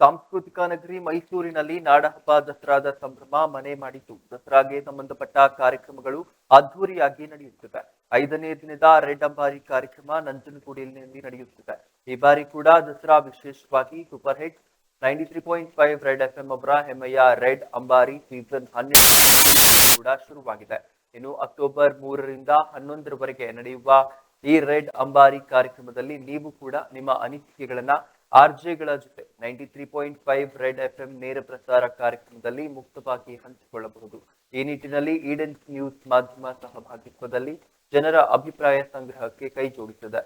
ಸಾಂಸ್ಕೃತಿಕ ನಗರಿ ಮೈಸೂರಿನಲ್ಲಿ ನಾಡಹಬ್ಬ ದಸರಾದ ಸಂಭ್ರಮ ಮನೆ ಮಾಡಿತು. ದಸರಾಗೆ ಸಂಬಂಧಪಟ್ಟ ಕಾರ್ಯಕ್ರಮಗಳು ಅದ್ಧೂರಿಯಾಗಿ ನಡೆಯುತ್ತಿವೆ. ಐದನೇ ದಿನದ ರೆಡ್ ಅಂಬಾರಿ ಕಾರ್ಯಕ್ರಮ ನಂಜನಗೂಡಿನಲ್ಲಿ ನಡೆಯುತ್ತಿದೆ. ಈ ಬಾರಿ ಕೂಡ ದಸರಾ ವಿಶೇಷವಾಗಿ super hit ninety three point five red F M ಅವರ ಹೆಮ್ಮೆಯ ರೆಡ್ ಅಂಬಾರಿ ಸೀಸನ್ ಹನ್ನೆರಡು ಕೂಡ ಶುರುವಾಗಿದೆ. ಇನ್ನು ಅಕ್ಟೋಬರ್ ಮೂರರಿಂದ ಹನ್ನೊಂದರವರೆಗೆ ನಡೆಯುವ ಈ ರೆಡ್ ಅಂಬಾರಿ ಕಾರ್ಯಕ್ರಮದಲ್ಲಿ ನೀವು ಕೂಡ ನಿಮ್ಮ ಅನಿಸಿಕೆಗಳನ್ನ, ಆರ್ಜೆಗಳ ಜೊತೆ ninety three point five red F M ನೇರ ಪ್ರಸಾರ ಕಾರ್ಯಕ್ರಮದಲ್ಲಿ ಮುಕ್ತವಾಗಿ ಹಂಚಿಕೊಳ್ಳಬಹುದು. ಈ ನಿಟ್ಟಿನಲ್ಲಿ ಈಡನ್ ನ್ಯೂಸ್ ಮಾಧ್ಯಮ ಸಹಭಾಗಿತ್ವದಲ್ಲಿ ಜನರ ಅಭಿಪ್ರಾಯ ಸಂಗ್ರಹಕ್ಕೆ ಕೈ ಜೋಡಿಸಿದೆ.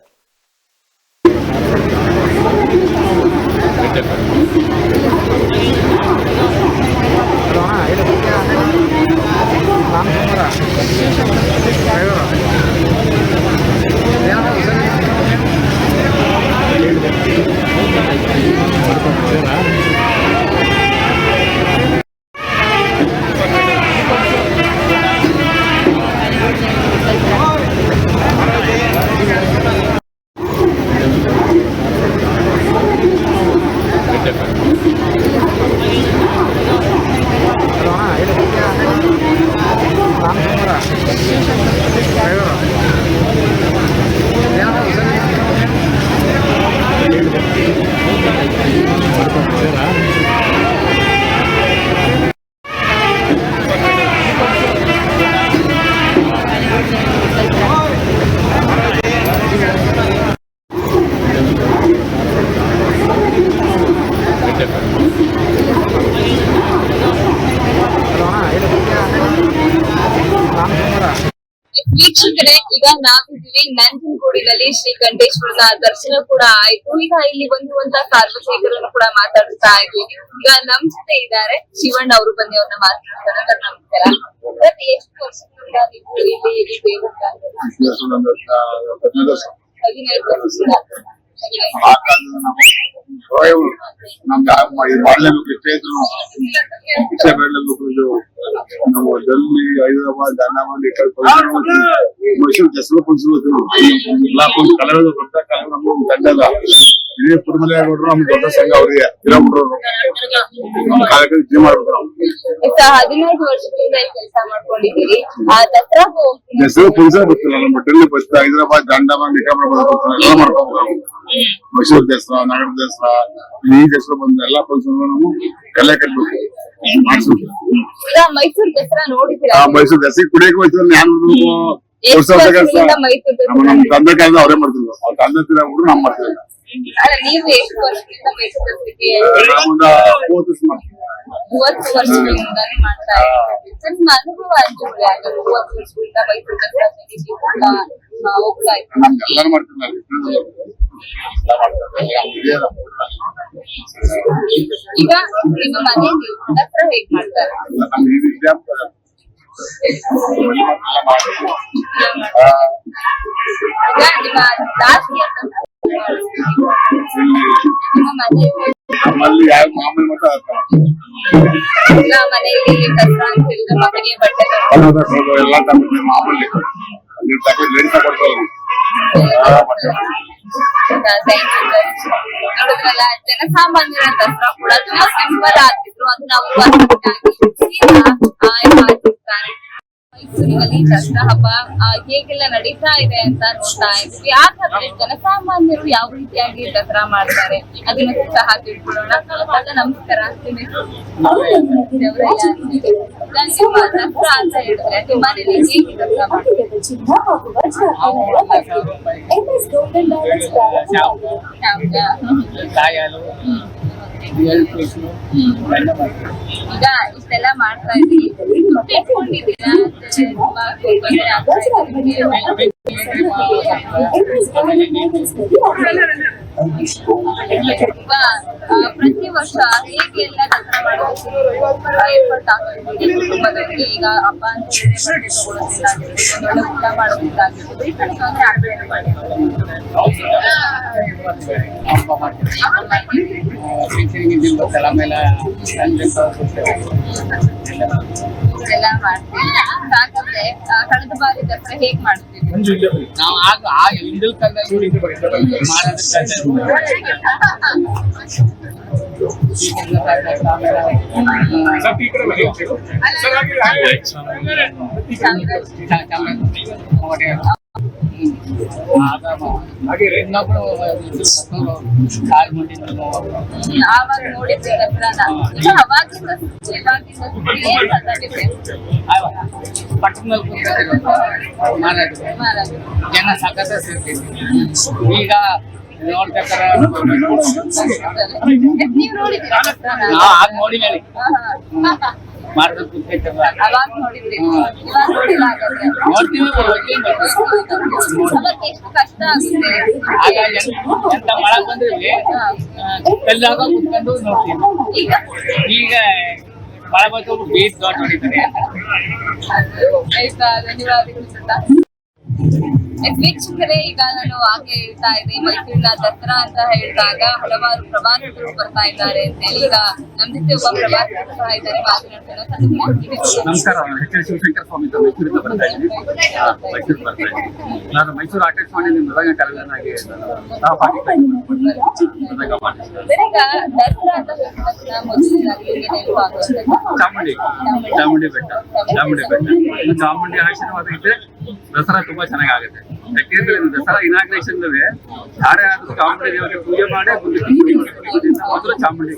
ವೀಕ್ಷಕರೇ ಈಗ ನಾವಿದ್ದೀವಿ ನಂಜನಗೂಡಿನಲ್ಲಿ ಶ್ರೀ ಕಂಠೇಶ್ವರನ ದರ್ಶನ ಕೂಡ ಆಯ್ತು. ಈಗ ಇಲ್ಲಿ ಬಂದಿರುವಂತ ಸಾರ್ವಜನಿಕರನ್ನು ಕೂಡ ಮಾತಾಡ್ತಾ ಇದ್ದೀವಿ ಈಗ ನಮ್ ಜೊತೆ ಇದ್ದಾರೆ ಶಿವಣ್ಣ ಅವರು ಬಂದು ಅವ್ರನ್ನ ಮಾತಾಡ್ತಾರೆ. ಸರ್ ನಮಸ್ಕಾರ ಎಷ್ಟು ವರ್ಷದಿಂದ ನೀವು ಇಲ್ಲಿ ಹದಿನೈದು ವರ್ಷದಿಂದ. ನಮ್ಗೆ ಮಾಡಲೇಬೇಕು ಎಷ್ಟೇ ಇದ್ರು ಶಿಕ್ಷೆ ಬೇಡಲೇಬೇಕು ಇದು ನಾವು ಡೆಲ್ಲಿ ಹೈದರಾಬಾದ್ ದಾನಾಬಾದ್ ಈ ಕಡೆ ಮೈಸೂರು ದಸರಾ ಪುಂಸು ಎಲ್ಲಾ ಪುಂಸ್ ಕಲರದ ದೊಡ್ಡ ಕಲರ ನಮ್ಮ ಒಂದು ತಂಡದ ಪುರಮಲೆ ನೋಡ್ರು ನಮ್ ದೊಡ್ಡ ಸಂಘ ಅವರಿಗೆ ಹಿರಾಬಿಡ್ರು ನಮ್ಮ ಕಾರ್ಯಕ್ರಮ ಇದು ಮಾಡ್ಬೇಕು ನಾವು. ಈಗ ಹದಿನೈದು ವರ್ಷದಿಂದ ಈ ಕೆಲಸ ಮಾಡ್ಕೊಂಡಿದ್ದೀರಿ. ಆ ದಸರಾ ಹೋಗ್ತೀನಿ ದಸರಾ ಪುಂಸ ಗೊತ್ತಿಲ್ಲ ನಮ್ಮ ಡೆಲ್ಲಿ ಬಸ್ ಹೈದರಾಬಾದ್ ಎಲ್ಲ ಮಾಡ್ಕೊಂಡು ನಾವು. ಮೈಸೂರು ದಸರಾ ನಗರ ದಸರಾ ಈ ದಸರಾ ಬಂದ ಎಲ್ಲಾ ಫಂಕ್ಷನ್ ನಾವು ಕಲೆ ಕಟ್ಬೇಕು ಮಾಡಿಸ್ಬೇಕು ಮೈಸೂರು ದಸರಾ ನೋಡಿದ್ದೀರಾ? ಆ ಮೈಸೂರು ದಸರಾ ಕುಡಿಯಕ್ಕೆ ಹೋಯ್ತು ನಾನು ನಮ್ಮ ತಂದೆ ಕಾಲದ ಅವರೇ ಮಾಡ್ತಿದ್ರು. ಅವ್ರ ತಂದೆ ಬಿಟ್ಟು ನಾವು ಮಾಡ್ತಿದ್ವಿ ಅಲ್ಲ ನೀವು ಎಷ್ಟು ವರ್ಷದಿಂದ ನಾವೊಂದು ಮೂವತ್ತು ವರ್ಷಗಳಿಂದಾನೇ ಮಾಡ್ತಾ ಇದ್ದೀವಿ ನಿಮ್ಮ ಅನುಭವ ಮೂವತ್ತು ಹೋಗ್ತಾ ಮಾಡ್ತಿದ್ವಿ. ಈಗ ನಿಮ್ಮ ಮನೆಯಲ್ಲಿ ಹತ್ರ ಹೇಗ್ ಮಾಡ್ತಾರೆ ನಿಮ್ಮ ಜಾಸ್ತಿ ಅಂತ ಇಲ್ಲಿ ನಿಮ್ಮ ಮನೆಯಲ್ಲಿ ನಮ್ಮಲ್ಲಿ ಯಾವ ಮಾಮೂಲಿ ಮಟ್ಟ ಆಗ್ತಾವ ಈಗ ಮನೆಯಲ್ಲಿ ದಸರಾ ಅಂತ ಹೇಳಿದ್ರೆ ಮಗನಿಗೆ ಬಟ್ಟೆ ತರ್ತಾರೆ. ಕನ್ನಡ ಸೋಲು ಎಲ್ಲ ತಗೊಂಡು ಮಾಮೂಲಿ ಅಲ್ಲಿ ತಗೊಂಡು ಲೇಡಿ ತಗೊಳ್ತಾರೆ ಹೌದಾ? Thank you, sir. ನೋಡಿದ್ರಲ್ಲ ಜನಸಾಮಾನ್ಯರ ದಸರಾ ಕೂಡ ತುಂಬಾ ಸಿಂಪಲ್ ಆಗ್ತಿದ್ರು ಅದು ನಾವು ಆಚರಿಸ್ತಾರೆ ಮೈಸೂರಿನಲ್ಲಿ ದಸರಾ ಹಬ್ಬ ಹೇಗೆಲ್ಲ ನಡೀತಾ ಇದೆ ಅಂತ ನೋಡ್ತಾ ಇದ್ವಿ. ಯಾಕಂದ್ರೆ ಜನಸಾಮಾನ್ಯರು ಯಾವ ರೀತಿಯಾಗಿ ದಸರಾ ಮಾಡ್ತಾರೆ? ಅದನ್ನ ಸಹ ತಿಳ್ಕೊಳ್ಳೋಣ. ನಮಸ್ಕಾರ ದಸರಾ ಅಂತ ಹೇಳಿದ್ರೆ ನಿಮ್ಮ ಮನೇಲಿ ಹೇಗೆ ದಸರಾ ಮಾಡ್ತಾರೆ ಮಾಡ್ತೀವಿ. ಈಗ ಇಷ್ಟೆಲ್ಲ ಮಾಡ್ತಾ ಇದ್ದೀವಿ ತುಂಬಾ ಪ್ರತಿ ವರ್ಷ ಹೇಗೆ ಎಲ್ಲ ಕೆಲಸ ಆಗ್ತಿದೆ. ಕುಟುಂಬದವರಿಗೆ ಈಗ ಹಬ್ಬ ಅಂತ ಒಳ್ಳೆ ಊಟ ಮಾಡೋದಿಲ್ಲಾಗಿರ್ಬೋದು ಈ ಕಡೆ ತೊಂದ್ರೆ ಆಗ್ತಾ ಇದೆ ಹಬ್ಬ ಮಾಡ್ತೀವಿ. ಆ, ಪಿಂಚಣಿಗೆ ದಿನ ಗೊತ್ತಲ್ಲ ಆಮೇಲೆ ಸಂಜೆ ಕೊಡ್ತೇವೆ. ಎಲ್ಲ ಇದೆಲ್ಲ ಮಾಡ್ತೀವಿ ಹಾಗಾದ್ರೆ ಆ, ಕಳೆದ ಬಾರಿ ದಸರಾ ಹೇಗ್ ಮಾಡ್ತೀವಿ ನಾವು ಆಗ ಆ ಹಿಂದಿನ ಕಾಲದಲ್ಲಿ ಮಾಡೋದಕ್ಕೆ ಆವಾಗ ನೋಡಿದ್ರೆ ದಸರಾನ ಈಗ ಅವಾಗಿಂದ ಇವಾಗಿಂದ ಏನ್ ಅರ್ಥ difference? ಆಗ ಪಟ್ಟಣದಲ್ಲಿ ಕೂತ್ಕೊಂಡಿರೋದು ಮಾರಾಟ ಜನ ಸಖತ್ ಈಗ ನೋಡ್ಬೇಕಾರೆ ನೀವ್ ನೋಡಿದ್ದೀರಾ ಆಗ ಅವಾಗ ನೋಡಿದ್ರಿ. ಇವಾಗ ನೋಡಿಲ್ಲ ಹಾಗಾದ್ರೆ. ನೋಡ್ತೀವಿ ಎಷ್ಟು ಕಷ್ಟ ಆಗುತ್ತೆ. ಆಗ ಎನ್- ಎಂತ ಮಳೆ ಬಂದ್ರೆ ಕಲ್ಲಾಗ ಕುತ್ಕೊಂಡು ನೋಡ್ತೀವಿ ಈಗ? ಈಗ ಮಳೆ ಬಂದು ಬೀಚ್ ದೊಡ್ಡ ಹೊಡಿತಾರೆ ಆಯ್ತಾ ಧನ್ಯವಾದಗಳು ಸುಧಾ. ವೀಕ್ಷಕರೇ ಈಗ ನಾನು ಹಾಗೆ ಹೇಳ್ತಾ ಇದೆ ಮೈಸೂರಿನ ದಸರಾ ಅಂತ ಹೇಳಿದಾಗ ಹಲವಾರು ಪ್ರವಾಸಿಗರು ಬರ್ತಾ ಇದ್ದಾರೆ ಅಂತ ಹೇಳಿ ಈಗ ನಮ್ ಜೊತೆ ಒಬ್ಬ ಪ್ರವಾಸಿಗರು ಸಹ ಇದ್ದಾರೆ? ನಮಸ್ಕಾರ ಎಚ್ ಎಸ್ ಶಿವಶಂಕರ ಸ್ವಾಮಿ ಅಂತ ಮೈಸೂರಿಂದ ಬರ್ತಾ ಇದ್ದೀನಿ. ಮೈಸೂರು ಬರ್ತಾ ಇದ್ದೀನಿ. ನಾನು ಮೃದಂಗ ಕಲಾವಿದನಾಗಿ ಚಾಮುಂಡಿ ಚಾಮುಂಡಿ ಬೆಟ್ಟ ಚಾಮುಂಡಿ ಬೆಟ್ಟ. ಚಾಮುಂಡಿ ಆಶೀರ್ವಾದ ಇದ್ರೆ ದಸರಾ ತುಂಬಾ ಚೆನ್ನಾಗಾಗುತ್ತೆ. ಯಾಕೆಂದ್ರೆ ಇದು ದಸರಾ ಇನಾಗ್ರೇಷನ್ ಯಾರೇ ಆದ್ರೂ ಚಾಮುಂಡಿ ದೇವರಿಗೆ ಪೂಜೆ ಮಾಡಿ ಮೊದಲು ಚಾಮುಂಡಿ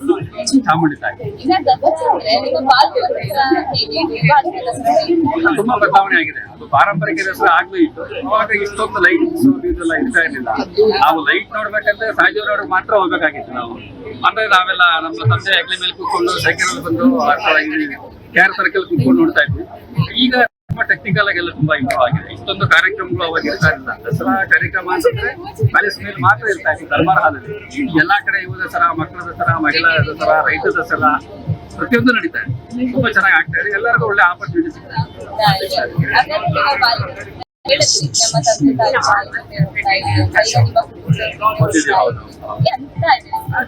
ಚಾಮುಂಡಿ ತಾಯಿ. ತುಂಬಾ ಬದಲಾವಣೆ ಆಗಿದೆ. ಅದು ಪಾರಂಪರಿಕ ದಸರಾ ಆಗ್ಲೂ ಇತ್ತು ಅವಾಗ ಇಷ್ಟೊಂದು ಲೈಟ್ ಇದೆಲ್ಲ ಇರ್ತಾ ಇರ್ಲಿಲ್ಲ. ನಾವು ಲೈಟ್ ನೋಡ್ಬೇಕಂದ್ರೆ ಸಾಜೂರವ್ರಿಗೆ ಮಾತ್ರ ಹೋಗ್ಬೇಕಾಗಿತ್ತು ನಾವು. ಅಂದ್ರೆ ನಾವೆಲ್ಲ ನಮ್ಮ ತಂದೆ ಅಗ್ಲಿ ಮೇಲೆ ಕೂತ್ಕೊಂಡು ಸೈಕಲ್ ಬಂದು ಕ್ಯಾರ್ ಸರ್ಕಲ್ ಕೂತ್ಕೊಂಡು ನೋಡ್ತಾ ಇದ್ವಿ. ಈಗ ತುಂಬಾ ಟೆಕ್ನಿಕಲ್ ಆಗಿ ಎಲ್ಲ ತುಂಬಾ ಇಂಪ್ರೂವ್ ಆಗಿದೆ. ಇಷ್ಟೊಂದು ಕಾರ್ಯಕ್ರಮಗಳು ಅವಾಗ ಇರ್ತಾ ಇರಲಿಲ್ಲ. ದಸರಾ ಕಾರ್ಯಕ್ರಮ ಅಂತಂದ್ರೆ ಪ್ಯಾಲೇಸ್ ಮೇಲೆ ಮಾತ್ರ ಇರ್ತಾ ಇತ್ತು ದರ್ಬಾರ್ ಹಾಲಲ್ಲಿ. ಎಲ್ಲಾ ಕಡೆ ಯುವ ದಸರಾ ಮಕ್ಕಳ ದಸರಾ ಮಹಿಳಾ ದಸರಾ ರೈತ ದಸರಾ ಪ್ರತಿಯೊಂದು ನಡೀತಾ ಇದೆ. ತುಂಬಾ ಚೆನ್ನಾಗಿ ಆಗ್ತಾ ಇದೆ. ಎಲ್ಲರಿಗೂ ಒಳ್ಳೆ ಆಪರ್ಚುನಿಟಿ ಸಿಗ್ತಾ ಇದೆ.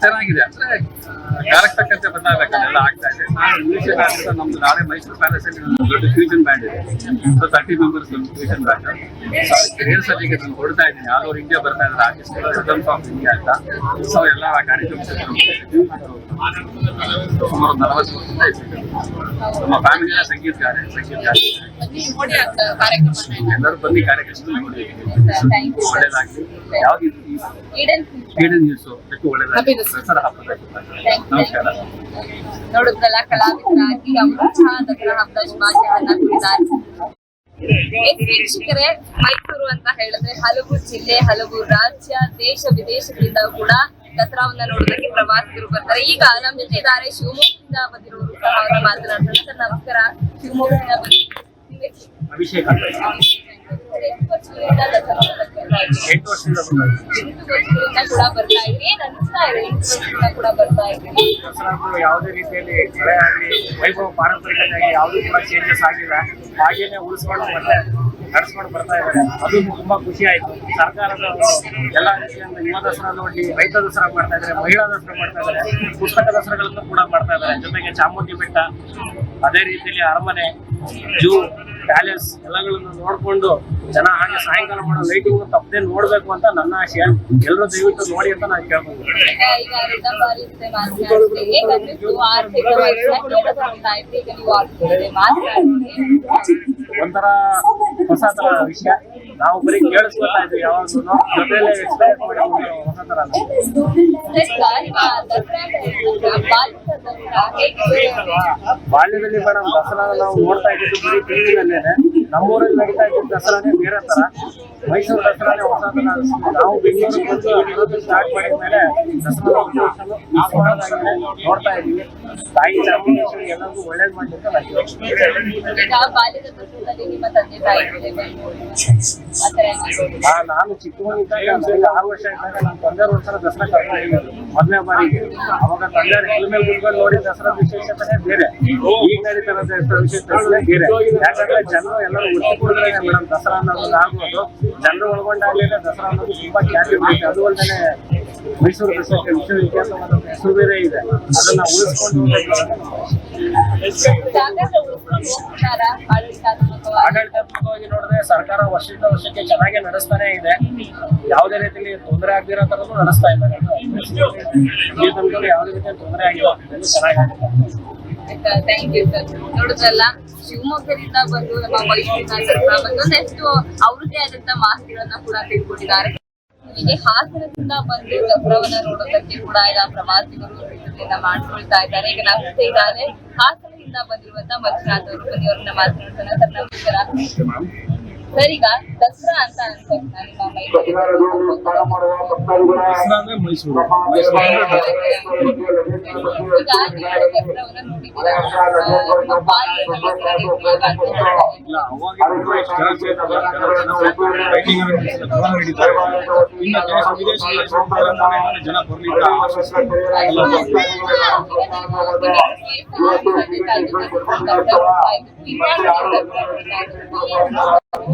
ಚೆನ್ನಾಗಿದೆ. ಅಂದ್ರೆ ಕಾಲಕ್ಕೆ ತಕ್ಕಂತೆ ಬದಲಾಗಬೇಕಲ್ಲ ಆಗ್ತಾ ಇದೆ. ಮ್ಯೂಸಿಯಂ ಆಡಿದ್ರೆ ನಮ್ದು ನಾಳೆ ಮೈಸೂರು ಪ್ಯಾಲೇಸ್ ಅಲ್ಲಿ ಒಂದು ದೊಡ್ಡ ಫ್ಯೂಷನ್ ಬ್ಯಾಂಡ್ ಇದೆ. So thirty members fusion band rehearse ಅಲ್ಲಿ ನಾನು ಹೊಡ್ತಾ ಇದ್ದೀನಿ. ಆಲ್ ಓವರ್ ಇಂಡಿಯಾ ಬರ್ತಾ ಇದ್ದಾರೆ ಆರ್ಟಿಸ್ಟ್ ರಿದಮ್ಸ್ ಆಫ್ ಇಂಡಿಯಾ ಅಂತ. ಸೊ ಎಲ್ಲ ಕಾರ್ಯಕ್ರಮ ಸುಮಾರು ಒಂದು ನಲವತ್ತು ವರ್ಷದಿಂದ ಇದ್ದೀವಿ. ನಮ್ಮ ಫ್ಯಾಮಿಲಿಯ ಸಂಗೀತಗಾರ ಸಂಗೀತಗಾರ ಎಲ್ಲರೂ ಬಂದು ಕಾರ್ಯಕ್ರಮ ನೋಡಿ. ಒಳ್ಳೇದಾಗ್ಲಿ. ಯಾವ್ದು ಈಡನ್ ನ್ಯೂಸ್ ಅದಕ್ಕೂ ನಮಸ್ಕಾರ ನೋಡಿದ್ರಲ್ಲ ಕಲಾವಿದರಾಗಿ ಅವರು ಹಬ್ಬದ ವೀಕ್ಷಕರೇ ಮೈಸೂರು ಅಂತ ಹೇಳಿದ್ರೆ ಹಲವು ಜಿಲ್ಲೆ ಹಲವು ರಾಜ್ಯ ದೇಶ ವಿದೇಶಗಳಿಂದ ಕೂಡ ದಸರಾವನ್ನ ನೋಡೋದಕ್ಕೆ ಪ್ರವಾಸಿಗರು ಬರ್ತಾರೆ. ಈಗ ನಮ್ ಜೊತೆ ಇದ್ದಾರೆ ಶಿವಮೊಗ್ಗದಿಂದ ಬಂದಿರೋರು ಸಹ ಅವರು ಮಾತನಾಡ್ತಾರೆ. ಸರ್ ನಮಸ್ಕಾರ. ಶಿವಮೊಗ್ಗದಿಂದ ಹೆಸರು? ಅಭಿಷೇಕ್ ಅಂತ. ದಸರಾ? ಎಂಟು ವರ್ಷದಿಂದ ಕೂಡ ಬರ್ತಾ ಅನಿಸ್ತಾ ಇದೆ? ಎಂಟು ಕೂಡ ಬರ್ತಾ ಇದೆ. ದಸರಾದ್ದು ಯಾವುದೇ ರೀತಿಯಲ್ಲಿ ಮಳೆ ಆಗಲಿ ವೈಭವ ಪಾರಂಪರಿಕವಾಗಿ ಯಾವುದೂ ಕೂಡ ಚೇಂಜಸ್ ಆಗಿಲ್ಲ. ಹಾಗೇನೆ ಉಳಿಸ್ಕೊಂಡು ಮತ್ತೆ ನಡೆಸ್ಕೊಂಡು ಬರ್ತಾ ಇದ್ದಾರೆ. ಅದು ತುಂಬಾ ಖುಷಿ ಆಯ್ತು. ಸರ್ಕಾರದ ಎಲ್ಲ ರೀತಿಯಿಂದ ಯುವ ದಸರಾ ನೋಡಿ ರೈತ ದಸರಾ ಮಾಡ್ತಾ ಇದ್ದಾರೆ ಮಹಿಳಾ ದಸರಾ ಮಾಡ್ತಾ ಇದ್ದಾರೆ ಪುಸ್ತಕ ದಸರಾಗಳನ್ನು ಕೂಡ ಮಾಡ್ತಾ ಇದ್ದಾರೆ. ಜೊತೆಗೆ ಚಾಮುಂಡಿ ಬೆಟ್ಟ ಅದೇ ರೀತಿಯಲ್ಲಿ ಅರಮನೆ ಜೂ ಪ್ಯಾಲೇಸ್ ಎಲ್ಲಗಳನ್ನು ನೋಡ್ಕೊಂಡು ಜನ ಹಾಗೆ ಸಾಯಂಕಾಲ ಮಾಡೋ ಲೈಟಿಂಗ್ ತಪ್ಪದೆ ನೋಡ್ಬೇಕು ಅಂತ ನನ್ನ ಆಶಯ ಎಲ್ಲರೂ ದಯವಿಟ್ಟು ನೋಡಿ ಅಂತ ನಾನು ಕೇಳ್ಬೋದು ಕೇಳಿಸ್ಕೊಳ್ತಾ ಒಂಥರ ಹೊಸ ತರ ವಿಷಯ. ನಾವು ಬರೀ ಕೇಳಿಸ್ಕೊತಾ ಇದ್ವಿ ಯಾವಾಗ್ಲೂ ಜೊತೆಲೆ ಎಕ್ಸ್ಪೀರಿಯನ್ಸ್ ಮಾಡಿ ಹೊಸ ತರ ಬಾಲ್ಯದಲ್ಲಿ ಬರೋ ದಸರಾ ನಾವು ನೋಡ್ತಾ ಇದ್ದು ಬರೀ ಟಿವಿನಲ್ಲೇನೆ. ನಮ್ಮೂರಲ್ಲಿ ನಡೀತಾ ಇದ್ದ ದಸರಾನೇ ಬೇರೆ ತರ. ಮೈಸೂರು ದಸರಾನೇ ಹೊಸ ತರ ನಾವು ಬೆಂಗಳೂರಿಗೆ ಬಂದು ಸ್ಟಾರ್ಟ್ ಮಾಡಿದ ಮೇಲೆ ದಸರಾ ನೋಡ್ತಾ ಇದ್ದೀವಿ. ತಾಯಿ ಚಾಮುಂಡೇಶ್ವರಿ ಎಲ್ಲರಿಗೂ ಒಳ್ಳೇದು ಮಾಡ್ಲಿಕ್ಕೆ ನಾನು ನಾನು ಚಿಕ್ಕವನಿದ್ದಾಗ ಆರು ವರ್ಷ ಇದ್ದಾಗ ನಾನು ತಂದೆ ಒಂದ್ಸಲ ದಸರಾ ಕರ್ಕೊಂಡು ಇದ್ದೀನಿ ಮೊದಲನೇ ಬಾರಿಗೆ. ಅವಾಗ ತಂದೆ ಹೆಗಲ ಮೇಲೆ ಕುತ್ಕೊಂಡು ನೋಡಿ ದಸರಾ ವಿಶೇಷತೆ ಬೇರೆ. ಈಗ ನಡೀತಾ ಇರೋ ದಸರಾ ವಿಶೇಷತೆ ಬೇರೆ. ಯಾಕಂದ್ರೆ ಜನರು ಎಲ್ಲರೂ ಒಟ್ಟು ಕುಡಿದ್ರೆ ಮೇಡಮ್ ದಸರಾ ಅನ್ನೋದು ಆಗ್ಬೋದು. ಜನರು ಒಳಗೊಂಡಾಗಲೇ ದಸರಾ ಅನ್ನೋದು ತುಂಬಾ ಖ್ಯಾತಿ ಬರುತ್ತೆ ಅದು ಅಲ್ಲದೆ ಮೈಸೂರು ದಸರಾ ಮೈಸೂರು ಇತಿಹಾಸವಾದ ಹೆಸರು ಬೇರೆ ಇದೆ. ಅದನ್ನ ಉಳಿಸ್ಕೊಂಡು ಆಡಳಿತಾತ್ಮಕವಾಗಿ ಸರ್ಕಾರ ವರ್ಷದಿಂದ ವರ್ಷಕ್ಕೆ ಚೆನ್ನಾಗಿ ನಡೆಸ್ತಾನೆ ಇದೆ. ಯಾವುದೇ ರೀತಿಯಲ್ಲಿ ತೊಂದರೆ ಆಗದಿರೋ ತರನು ನಡೆಸ್ತಾ ಇದ್ದಾರೆ. ಯಾವುದೇ ರೀತಿಯ ತೊಂದರೆ ಆಗಿಲ್ಲ. ಥ್ಯಾಂಕ್ ಯು ಸರ್ ನೋಡಿದ್ರಲ್ಲ, ಶಿವಮೊಗ್ಗದಿಂದ ಬಂದು ನಮ್ಮ ಮೈಸೂರಿನ ಸರ್ಕಾರ ಬಂದು ಅವ್ರದೇ ಆದಂತ ಮಾಹಿತಿಗಳನ್ನ ಕೂಡ ತಿಳ್ಕೊಂಡಿದ್ದಾರೆ ಹೀಗೆ ಹಾಸನದಿಂದ ಬಂದು ದಸರಾವನ್ನ ನೋಡೋದಕ್ಕೆ ಕೂಡ ಈಗ ಪ್ರವಾಸಿಗರು ಸಿದ್ಧತೆಯನ್ನ ಮಾಡ್ಕೊಳ್ತಾ ಇದ್ದಾರೆ. ಈಗ ನಮ್ಮ ಇದ್ದಾರೆ ಹಾಸನದಿಂದ ಬಂದಿರುವಂತ ಮಂಜುನಾಥ್ ಅವರು ಬಂದಿ ಅವ್ರನ್ನ ನಮಸ್ಕಾರ. ಸರ್ ಈಗ ದಸರಾ ಅಂತ ಅನ್ಸುತ್ತೆ ನಿಮ್ಮ ಮೈಸೂರಿಗೆ ದಸರಾ ಅಂದ್ರೆ ಮೈಸೂರು ದಸರಾ ಅಂದ್ರೆ ದಸರಾ. ಈಗ ನೀವು ದಸರಾವನ್ನ ನೋಡಿದ್ದೀರಾ ಆ, ನಿಮ್ಮ ಬಾಲ್ಯದಲ್ಲಿ ದಸರಾಗೆ ಹೇಗಾಗ್ತಿತ್ತು? ಇಲ್ಲ ಅವಾಗ ಎಷ್ಟು ಜನ ಸೇರ್ತಾರೆ, ಜನ ಜನ ಸೇರ್ತಾರೆ, ಲೈಟಿಂಗ್ ಅನ್ನು ಬಿಡಿಸ್ತಾರೆ, ದೂರ ನಡೀತಾರೆ. ಇನ್ನು ದೇಶ ವಿದೇಶಗಳಲ್ಲಿ ಹೋಗ್ತಾರೆ ಅಂದ್ರೆ ಜನ ಬರ್ಲಿಕ್ಕೆ ಆವಶ್ಯಕತೆ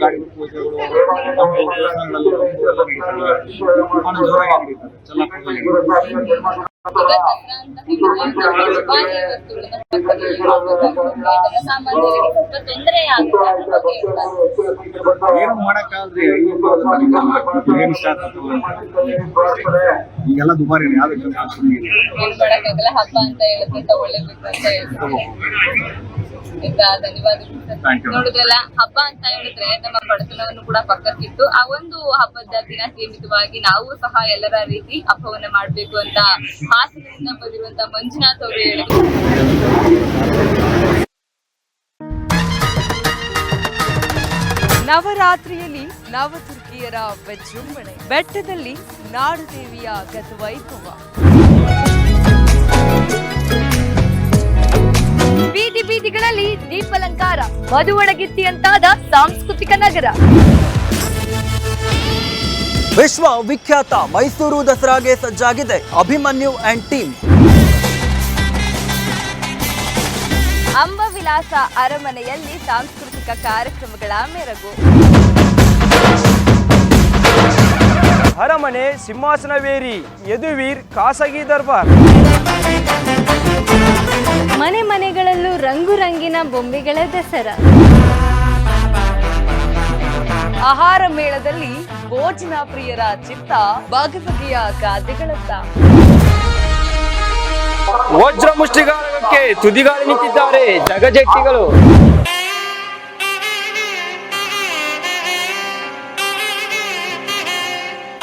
ಗಾಡಿ ಪೂಜೆಗಳು ಜೋರಾಗಿ ಏನು ಮಾಡಕ್ಕಾಗಲ್ಲ ಏನು ಸ್ಟಾರ್ಟ್ ಈಗೆಲ್ಲ ದುಬಾರಿ ಹಬ್ಬ ಅಂತ ಹೇಳಿದ್ರೆ ತಗೊಳ್ಳೇಬೇಕು ಈಗ ನೋಡಿದ್ರಲ್ಲ ಹಬ್ಬ ಅಂತ ಹೇಳಿದ್ರೆ ನಮ್ಮ ಬಡತನವನ್ನು ಕೂಡ ಪಕ್ಕಕ್ಕಿತ್ತು ಆ ಒಂದು ಹಬ್ಬದ ದಿನ ಸೀಮಿತವಾಗಿ ನಾವು ಸಹ ಎಲ್ಲರ ರೀತಿ ಹಬ್ಬವನ್ನ ಮಾಡ್ಬೇಕು ಅಂತ ಹಾಸನದಿಂದ ಬಂದಿರುವಂತ ಮಂಜುನಾಥ್ ಅವರು ನವರಾತ್ರಿಯಲ್ಲಿ ನವದುರ್ಗಿಯರ ವಿಜೃಂಭಣೆ. ಬೆಟ್ಟದಲ್ಲಿ ನಾಡುದೇವಿಯ ಗತವೈಭವ. ಬೀದಿ ಬೀದಿಗಳಲ್ಲಿ ದೀಪಲಂಕಾರ. ಮಧುವಣಗಿತ್ತಿಯಂತಾದ ಸಾಂಸ್ಕೃತಿಕ ನಗರ. ವಿಶ್ವ ವಿಖ್ಯಾತ ಮೈಸೂರು ದಸರಾಗೆ ಸಜ್ಜಾಗಿದೆ ಅಭಿಮನ್ಯು ಅಂಡ್ ಟೀಮ್ ಅಂಬವಿಲಾಸ ಅರಮನೆಯಲ್ಲಿ ಸಾಂಸ್ಕೃತಿಕ ಕಾರ್ಯಕ್ರಮಗಳ ಮೆರಗು. ಅರಮನೆ ಸಿಂಹಾಸನವೇರಿ ಯದುವೀರ್ ಖಾಸಗಿ ದರ್ಬಾರ್. ಮನೆ ಮನೆಗಳಲ್ಲೂ ರಂಗು ರಂಗಿನ ಬೊಂಬೆಗಳ ದಸರಾ. ಆಹಾರ ಮೇಳದಲ್ಲಿ ಭೋಜನ ಪ್ರಿಯರ ಚಿತ್ತ ಬಗೆ ಬಗೆಯ ಖಾದ್ಯಗಳತ್ತ ವಜ್ರ ಮುಷ್ಟಿಗಾರಕ್ಕೆ ತುದಿಗಾಲು ನಿಂತಿದ್ದಾರೆ ಜಗಜೆಟ್ಟಿಗಳು.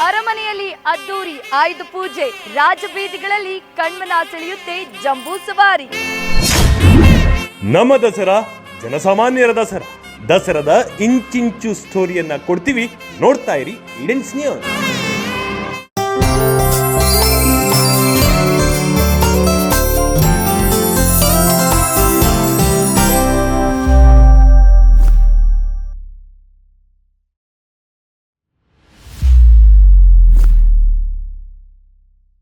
ಅರಮನೆಯಲ್ಲಿ ಅದ್ದೂರಿ ಆಯುಧ ಪೂಜೆ ರಾಜಬೀದಿಗಳಲ್ಲಿ ಕಣ್ಮನ ಸೆಳೆಯುತ್ತೆ ಜಂಬೂ ಸವಾರಿ. ನಮ್ಮ ದಸರಾ ಜನಸಾಮಾನ್ಯರ ದಸರಾ. ದಸರಾದ ಇಂಚಿಂಚು ಸ್ಟೋರಿಯನ್ನ ಕೊಡ್ತೀವಿ. ನೋಡ್ತಾ ಇರಿ ಇಡೆನ್ಸ್ ನ್ಯೂಸ್